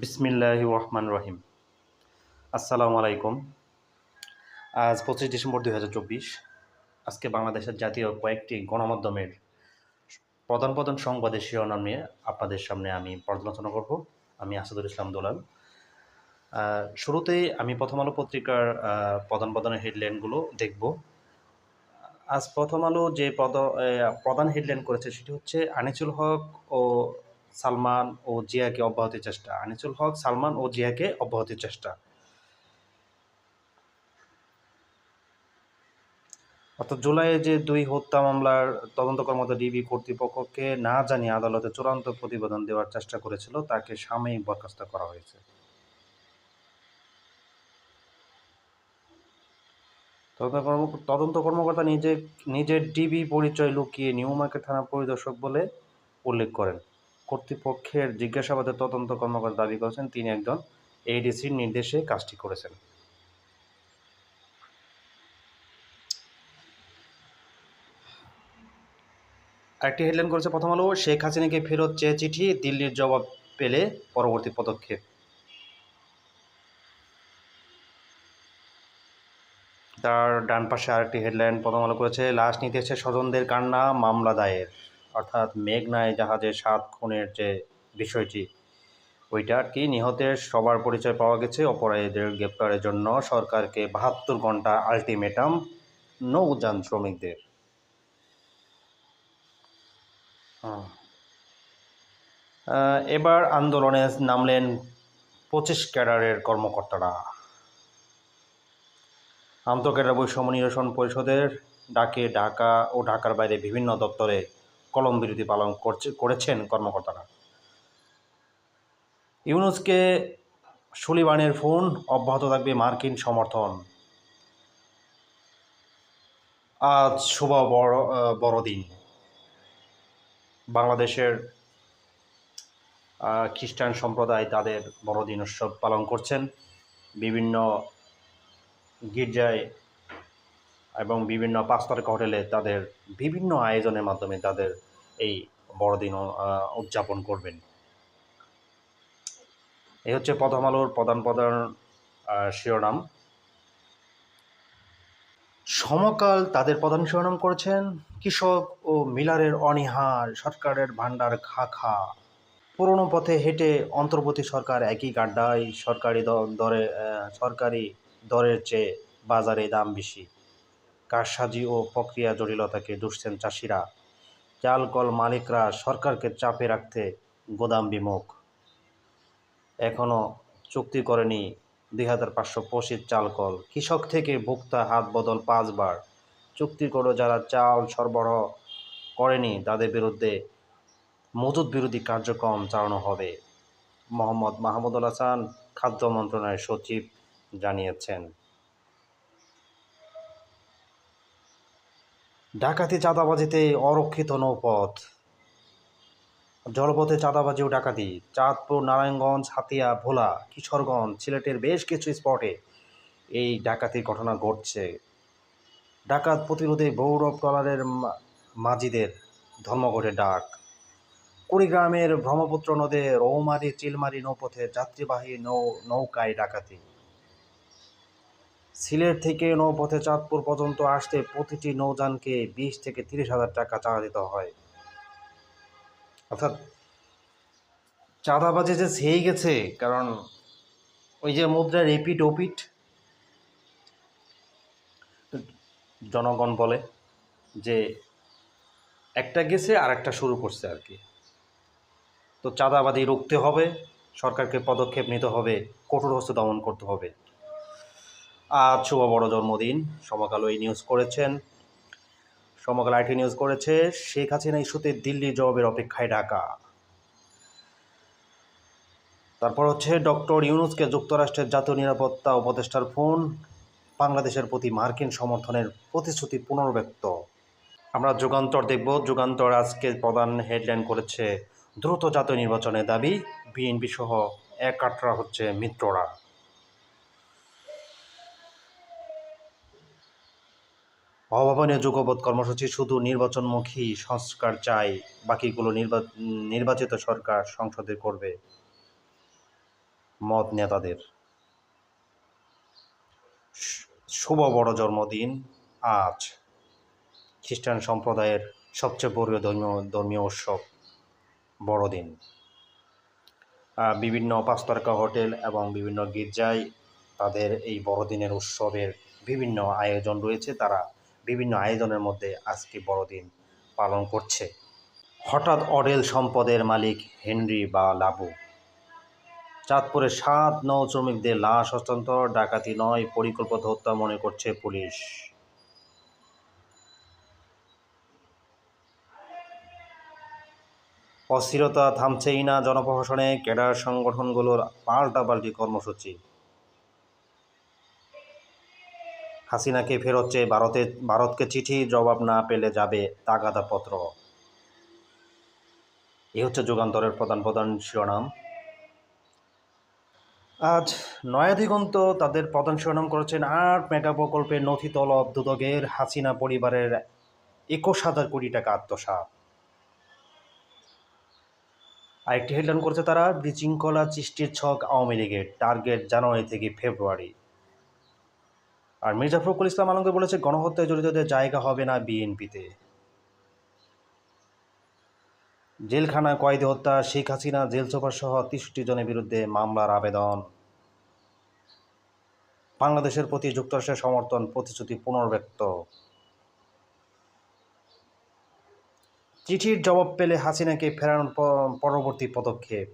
বিসমিল্লাহ রহমান রহিম। আসসালামু আলাইকুম। আজ পঁচিশ ডিসেম্বর দুই হাজার চব্বিশ। আজকে বাংলাদেশের জাতীয় কয়েকটি গণমাধ্যমের প্রধান প্রধান সংবাদের শিরোনাম নিয়ে আপনাদের সামনে আমি পর্যালোচনা করব। আমি আসাদুল ইসলাম দোলাল। শুরুতেই আমি প্রথম আলো পত্রিকার প্রধান প্রধান হেডলাইনগুলো দেখব। আজ প্রথম আলো যে প্রধান হেডলাইন করেছে সেটি হচ্ছে আনিসুল হক ও সালমান ও জিয়াকে অব্যাহতির চেষ্টা। আনিসুল হক, সালমান ও জিয়াকে অব্যাহতির চেষ্টা। অর্থাৎ জুলাইয়ে যে দুই হত্যা মামলার তদন্ত কর্মকর্তা ডিবি কর্তৃপক্ষকে না জানিয়ে আদালতে চূড়ান্ত প্রতিবেদন দেওয়ার চেষ্টা করেছিল, তাকে সাময়িক বরখাস্ত করা হয়েছে। তদন্ত কর্মকর্তা নিজে, নিজের ডিবি পরিচয় লুকিয়ে নিউ মার্কেট থানা পরিদর্শক বলে উল্লেখ করেন। কর্তৃপক্ষের জিজ্ঞাসাবাদে তদন্ত কর্মকর্তা দাবি করেছেন, তিনি একজন এডিসির নির্দেশে কাজটি করেছেন। আরেকটি হেডলাইন করেছে, প্রথম আলো, শেখ হাসিনাকে ফেরত চেয়ে চিঠি, দিল্লির জবাব পেলে পরবর্তী পদক্ষেপ। তার ডান পাশে আরেকটি হেডলাইন প্রথম আলো করেছে, লাশ নিতে এসে স্বজনদের কান্না, মামলা দায়ের। অর্থাৎ মেঘনায় জাহাজের সাত খুনের যে বিষয়টি, ওইটা আর কি নিহতের সবার পরিচয় পাওয়া গেছে। অপরাধীদের গ্রেপ্তারের জন্য সরকারকে বাহাত্তর ঘণ্টা আলটিমেটাম নৌযান শ্রমিকদের। এবার আন্দোলনে নামলেন পঁচিশ ক্যাডারের কর্মকর্তারা। আন্তঃক্যাডার বৈষম্য নিরসন পরিষদের ডাকে ঢাকা ও ঢাকার বাইরে বিভিন্ন দপ্তরে কলম বিরতি পালন করছে, করেছেন কর্মকর্তারা। ইউনুসকে সুলিবানের ফোন, অব্যাহত থাকবে মার্কিন সমর্থন। আজ শুভ বড় বড়দিন। বাংলাদেশের খ্রিস্টান সম্প্রদায় তাদের বড়দিন উৎসব পালন করছেন। বিভিন্ন গির্জায় এবং বিভিন্ন পাঁচতারকা হোটেলে তাদের বিভিন্ন আয়োজনের মাধ্যমে তাদের এই বড়দিন উদযাপন করবেন। এই হচ্ছে প্রথম আলোর প্রধান প্রধান শিরোনাম। সমকাল তাদের প্রধান শিরোনাম করেছেন, কৃষক ও মিলারের অনীহার, সরকারের ভাণ্ডার খা খা। পুরনো পথে হেঁটে অন্তর্বর্তী সরকার একই গাড্ডায়, সরকারি দরে সরকারি দরের চেয়ে বাজারে দাম বেশি। কারসাজি ও প্রক্রিয়া জটিলতাকে দুষছেন চাষিরা। চাল, কল মালিকরা সরকারকে চাপে রাখতে গোদাম বিমুখ। এখনও চুক্তি করেনি দুই হাজার পাঁচশো পঁচিশ চাল, কল। কৃষক থেকে ভোক্তা হাত বদল পাঁচবার। চুক্তি করে যারা চাল সরবরাহ করেনি তাদের বিরুদ্ধে মজুদ বিরোধী কার্যক্রম চালানো হবে। মোহাম্মদ মাহমুদুল হাসান, খাদ্য মন্ত্রণালয়ের সচিব জানিয়েছেন। ডাকাতি চাঁদাবাজিতে অরক্ষিত নৌপথ। জলপথে চাঁদাবাজি ও ডাকাতি। চাঁদপুর, নারায়ণগঞ্জ, হাতিয়া, ভোলা, কিশোরগঞ্জ, সিলেটের বেশ কিছু স্পটে এই ডাকাতির ঘটনা ঘটছে। ডাকাত প্রতিরোধে গৌরব ট্রলারের মা- মাঝিদের ধর্মঘটের ডাক। কুড়িগ্রামের ব্রহ্মপুত্র নদে রৌমারি, চিলমারি নৌপথে যাত্রীবাহী নৌ, নৌকায় ডাকাতি। সিলেট থেকে নৌপথে চাঁদপুর পর্যন্ত আসতে প্রতিটি নৌযানকে বিশ থেকে তিরিশ হাজার টাকা চাঁদা দিতে হয়। অর্থাৎ চাঁদাবাজি যে সেই গেছে, কারণ ওই যে মুদ্রা রিপিট ওপিট, জনগণ বলে যে একটা গেছে আর একটা শুরু করছে আর কি। তো চাঁদাবাজি রুখতে হবে, সরকারকে পদক্ষেপ নিতে হবে, কঠোর হস্তে দমন করতে হবে। আজ শুভ বড় জন্মদিন। সমকাল এই নিউজ করেছেন। সমকাল আইটি নিউজ করেছে, শেখ হাসিনা ইস্যুতে দিল্লি জবাবের অপেক্ষায় ঢাকা। তারপর হচ্ছে ডক্টর ইউনুসকে যুক্তরাষ্ট্রের জাতীয় নিরাপত্তা উপদেষ্টার ফোন, বাংলাদেশের প্রতি মার্কিন সমর্থনের প্রতিশ্রুতি পুনর্ব্যক্ত। আমরা যুগান্তর দেখব। যুগান্তর আজকে প্রধান হেডলাইন করেছে, দ্রুত জাতীয় নির্বাচনের দাবি, বিএনপি সহ এক আটরা হচ্ছে মিত্ররা। অভাবনীয় যুগপৎ কর্মসূচি শুধু নির্বাচনমুখী সংস্কার চাই, বাকিগুলো নির্বা নির্বাচিত সরকার সংসদে করবে। মত নেতাদের। শুভ বড় জন্মদিন। আজ খ্রিস্টান সম্প্রদায়ের সবচেয়ে বড় ধর্মীয় ধর্মীয় উৎসব বড়দিন। বিভিন্ন পাঁচতারকা হোটেল এবং বিভিন্ন গির্জায় তাদের এই বড়দিনের উৎসবের বিভিন্ন আয়োজন রয়েছে। তারা বিভিন্ন আয়োজনের মধ্যে আজকে বড়দিন পালন করছে। হঠাৎ অডেল সম্পদের মালিক হেনরি বা লাবু চাঁদপুরে সাত নৌ শ্রমিকদের লাশ হস্তান্তর, ডাকাতি নয়, পরিকল্পিত হত্যা মনে করছে পুলিশ। অস্থিরতা থামছেই না জনপ্রশাসনে, ক্যাডার সংগঠনগুলোর পাল্টাপাল্টি কর্মসূচি। হাসিনাকে ফেরত চেয়ে ভারতে, ভারতকে চিঠি জবাব না পেলে যাবে তাগাদাপত্র। এ হচ্ছে যুগান্তরের প্রধান প্রধান শিরোনাম। আজ নয়াদিগন্ত তাদের প্রধান শিরোনাম করেছেন আট মেগা প্রকল্পের নথি তলব দুদকের হাসিনা পরিবারের একুশ হাজার কোটি টাকা আত্মসাৎ। আরেকটি হেডলাইন করেছে তারা, বিশৃঙ্খলা সৃষ্টির ছক আওয়ামী লীগের। টার্গেট জানুয়ারি থেকে ফেব্রুয়ারি। আর মির্জা ফখরুল ইসলাম আলমকে বলেছে, গণহত্যায় জড়িতদের জায়গা হবে না বিএনপিতে। জেলখানা কয়েদি হত্যা, শেখ হাসিনা জেল সুপার সহ তেষট্টি জনের বিরুদ্ধে মামলার আবেদন। বাংলাদেশের প্রতি যুক্তরাষ্ট্রের সমর্থন প্রতিশ্রুতি পুনর্ব্যক্ত। চিঠির জবাব পেলে হাসিনাকে ফেরানোর পরবর্তী পদক্ষেপ।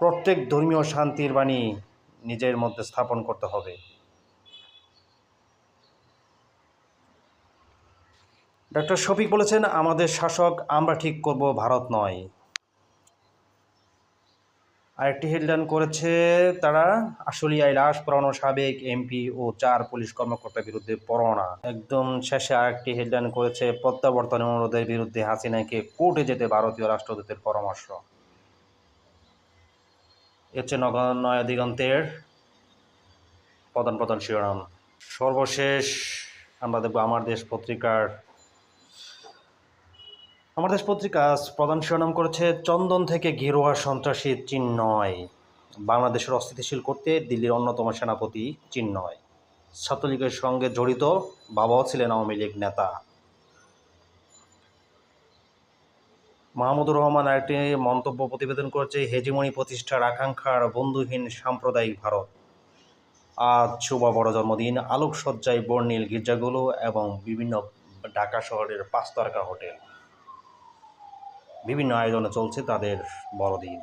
প্রত্যেক ধর্মীয় শান্তির বাণী নিজের মধ্যে স্থাপন করতে হবে। ডক্টর শফিক বলেছেন, আমাদের শাসক, আমরা ঠিক করব, ভারত নয়। আরেকটি হেডলাইন করেছে তারা আশুলিয়ায় লাশ পড়ানো সাবেক এমপি ও চার পুলিশ কর্মকর্তার বিরুদ্ধে পরোয়ানা। একদম শেষে আরেকটি হেডলাইন করেছে প্রত্যাবর্তন অনুরোধের বিরুদ্ধে হাসিনাকে কোর্টে যেতে ভারতীয় রাষ্ট্রদূতের পরামর্শ। হচ্ছে নয়া দিগন্তের প্রধান প্রধান শিরোনাম। সর্বশেষ আমরা দেখব আমার দেশ পত্রিকার আমার দেশ পত্রিকা প্রধান শিরোনাম করেছে চন্দন থেকে ঘেরোয়া সন্ত্রাসী চিহ্নয় বাংলাদেশের অস্থিতিশীল করতে দিল্লির অন্যতম সেনাপতি চিহ্নয় ছাত্রলীগের সঙ্গে জড়িত বাবাও ছিলেন আওয়ামী লীগ নেতা। মাহমুদুর রহমান একটি মন্তব্য প্রতিবেদন করেছে, হেজিমনি প্রতিষ্ঠার আকাঙ্ক্ষার বন্ধুহীন সাম্প্রদায়িক ভারত। আজ শুভ বড় জন্মদিন। আলোকসজ্জায় বর্ণিল গির্জাগুলো এবং বিভিন্ন ঢাকা শহরের পাঁচতারকা হোটেল। বিভিন্ন আয়োজনে চলছে তাদের বড়দিন।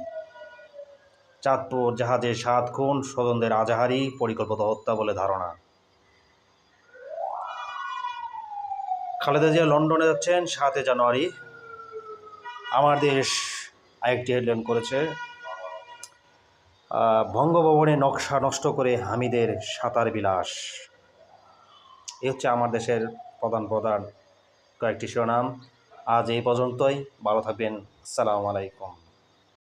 চাঁদপুর জাহাজে সাত খুন, স্বজনদের আজাহারি, পরিকল্পিত হত্যা বলে ধারণা। খালেদা জিয়া লন্ডনে যাচ্ছেন সাতে জানুয়ারি। আমার দেশ আরেকটি হেডলাইন করেছে ভঙ্গভবনে নকশা নষ্ট করে হামিদের সাঁতার বিলাস। এ হচ্ছে আমার দেশের প্রধান প্রধান কয়েকটি শিরোনাম। আজ এই পর্যন্তই। ভালো থাকবেন। আসসালামু আলাইকুম।